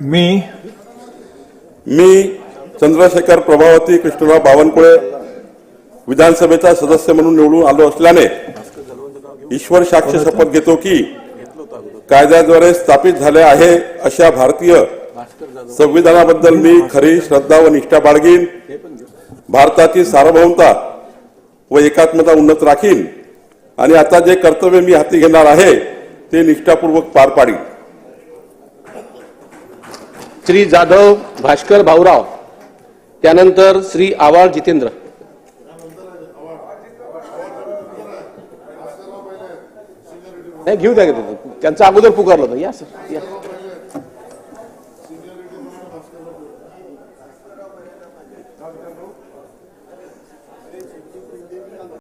मी मी चंद्रशेखर प्रभावती कृष्णराव बावनकुळे विधानसभेचा सदस्य म्हणून निवडून आलो असल्याने ईश्वर साक्ष शपथ घेतो की कायद्याद्वारे स्थापित झाले आहे अशा भारतीय संविधानाबद्दल मी खरी श्रद्धा व निष्ठा बाळगीन. भारताची सार्वभौमता व एकात्मता उन्नत राखीन. आणि आता जे कर्तव्य मी हाती घेणार आहे ते निष्ठापूर्वक पार पाडीन. श्री जाधव भास्कर भाऊराव त्यानंतर श्री आवाळ जितेंद्र. नाही घेऊ द्या त्यांचं अगोदर पुकारलं होतं. या सर. या.